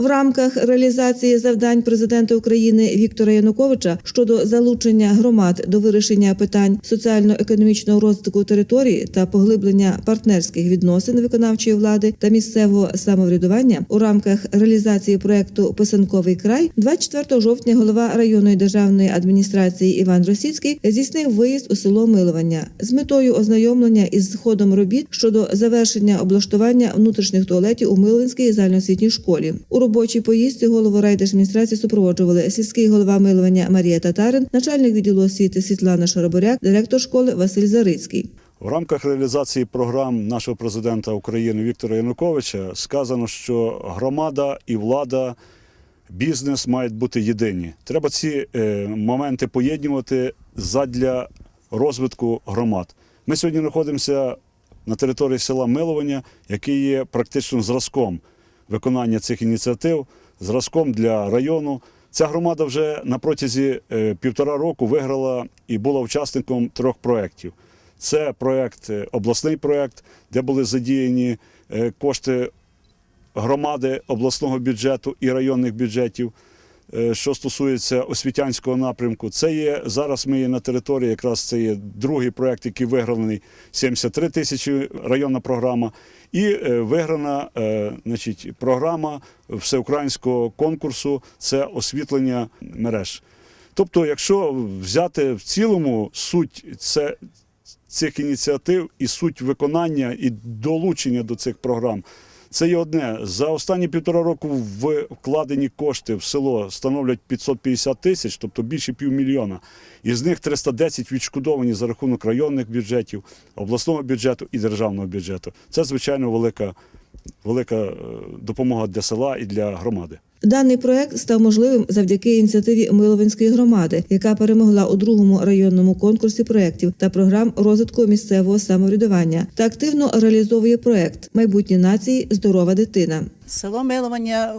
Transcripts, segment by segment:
В рамках реалізації завдань президента України Віктора Януковича щодо залучення громад до вирішення питань соціально-економічного розвитку території та поглиблення партнерських відносин виконавчої влади та місцевого самоврядування у рамках реалізації проекту Писанковий край 24 жовтня голова районної державної адміністрації Іван Росіцький здійснив виїзд у село Милування з метою ознайомлення із ходом робіт щодо завершення облаштування внутрішніх туалетів у Милинській загальноосвітній школі. У робочій поїздці голову райдержадміністрації супроводжували сільський голова Милування Марія Татарин, начальник відділу освіти Світлана Шароборяк, директор школи Василь Зарицький. В рамках реалізації програм нашого президента України Віктора Януковича сказано, що громада і влада, бізнес мають бути єдині. Треба ці е, моменти поєднувати задля розвитку громад. Ми сьогодні знаходимося на території села Милування, який є практично зразком виконання цих ініціатив, зразком для району. Ця громада вже на протязі е, півтора року виграла і була учасником трьох проєктів. Це проєкт, е, обласний проєкт, де були задіяні е, кошти громади обласного бюджету і районних бюджетів. Е, Що стосується освітянського напрямку, це є зараз. Ми є на території. Якраз це є другий проект, який виграний 73 тисячі районна програма, і е, виграна е, значить, програма всеукраїнського конкурсу це освітлення мереж. Тобто, якщо взяти в цілому суть це, цих ініціатив і суть виконання і долучення до цих програм, це є одне. За останні півтора року вкладені кошти в село становлять 550 тисяч, тобто більше півмільйона. Із них 310 відшкодовані за рахунок районних бюджетів, обласного бюджету і державного бюджету. Це звичайно велика, велика е, допомога для села і для громади. Даний проект став можливим завдяки ініціативі Миловинської громади, яка перемогла у другому районному конкурсі проєктів та програм розвитку місцевого самоврядування та активно реалізовує проект Майбутні нації Здорова дитина. Село Милування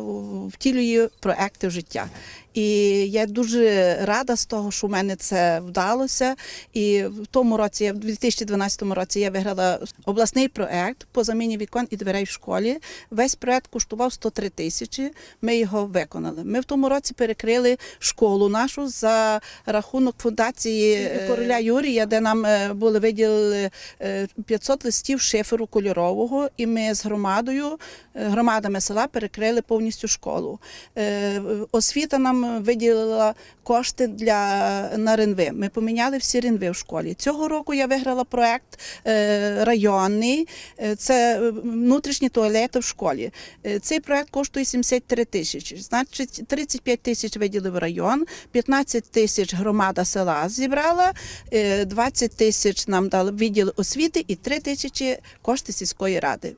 втілює проекти в життя. І я дуже рада з того, що в мене це вдалося. І в тому році, я в 2012 році, я виграла обласний проект по заміні вікон і дверей в школі. Весь проект коштував 103 тисячі. Ми його виконали. Ми в тому році перекрили школу нашу за рахунок фундації е, короля Юрія, де нам е, були виділили е, 500 листів шиферу кольорового, і ми з громадою, е, громадами села перекрили повністю школу. Е, Освіта нам виділила кошти для на ринви. Ми поміняли всі ринви в школі. Цього року я виграла проект е, районний. Е, Це внутрішні туалети в школі. Цей проект коштує 73 тисячі. Значить, 35 тисяч виділив район, 15 тисяч громада села зібрала, е, 20 тисяч нам дали відділ освіти і 3 тисячі кошти сільської ради.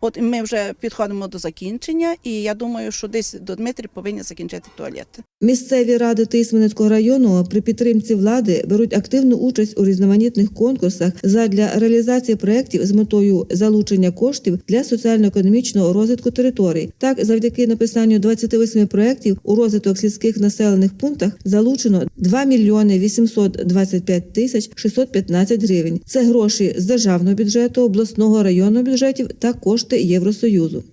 От ми вже підходимо до закінчення, і я думаю, що десь до Дмитрі повинні закінчити туалети. Місцеві ради Тисменецького району при підтримці влади беруть активну участь у різноманітних конкурсах задля реалізації проєктів з метою залучення коштів для соціально-економічного розвитку територій. Так, завдяки написанню 28 проєктів у розвиток сільських населених пунктах залучено 2 мільйони 825 тисяч 615 гривень. Це гроші з державного бюджету, обласного районного бюджетів та кошти Євросоюзу.